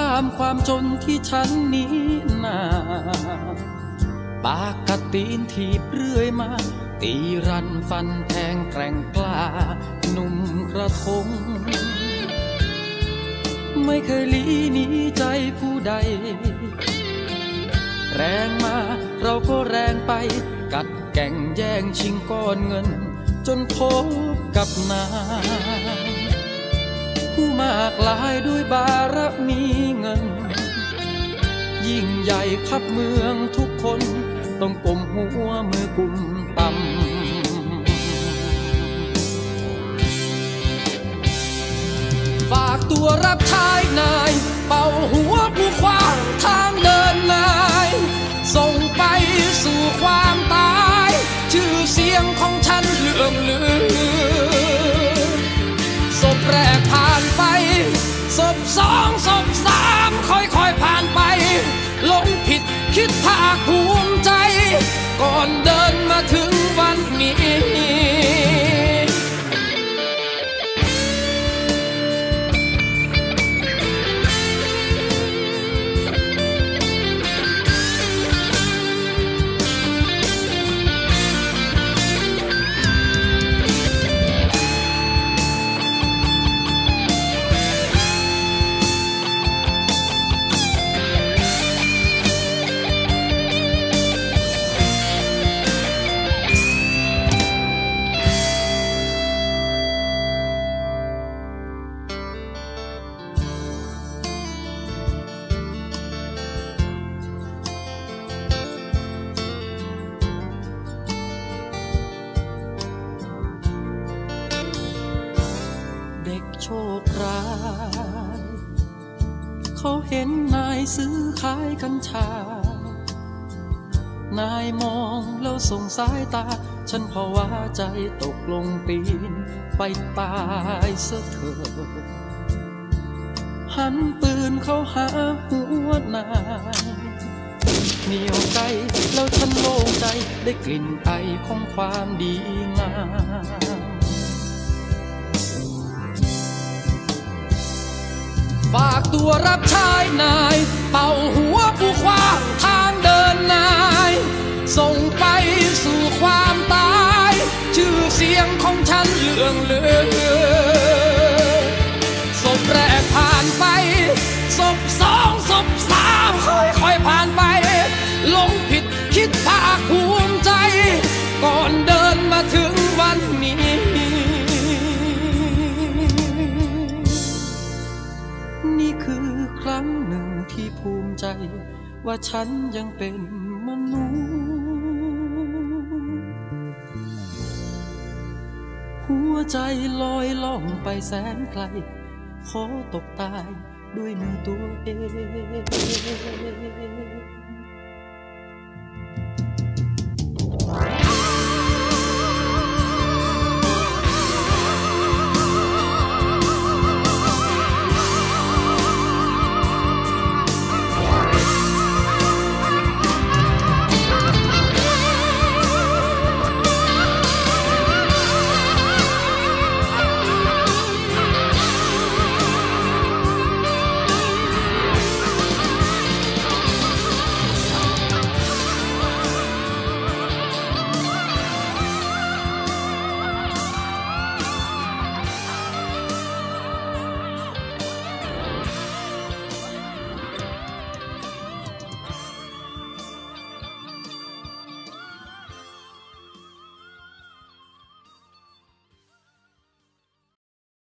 ข้ามความจนที่ฉันนี้นาปากกตีนถีบเรื่อยมา ตีรันฟันแทงแกร่งกล้า หนุ่มกระทง ไม่เคยลีหนีใจผู้ใด แรงมาเราก็แรงไป กัดแก่งแย่งชิงก้อนเงิน จนพบกับนายผู้มากลายด้วยบารมี ยิ่งใหญ่ขับเมืองทุกคน ต้องกลมหัวมือกุมต่ำฝากตัวรับใช้นาย เป่าหัวผู้ขวางทางเดินนาย ส่งไปสู่ความตาย ชื่อเสียงของฉัน โชคร้ายเขาเห็นนายซื้อขายกัญชา นายมองแล้วส่งสายตา ฉันภาวะใจตกลงตีน ไปตายเสียเถิดหันปืนเขาหาหัวนายเหนียวไกลแล้วฉันโล่งใจได้กลิ่นไอของความดีงาม ตัวรับใช้นาย เป่าหัวผู้ขวางทางเดินนาย ส่งไปสู่ความตาย ชื่อเสียงของฉันเลื่องลือ ฉันยังเป็นมนุษย์หัวใจลอยล่องไปแสนไกล ขอตกตายด้วยมือตัวเอง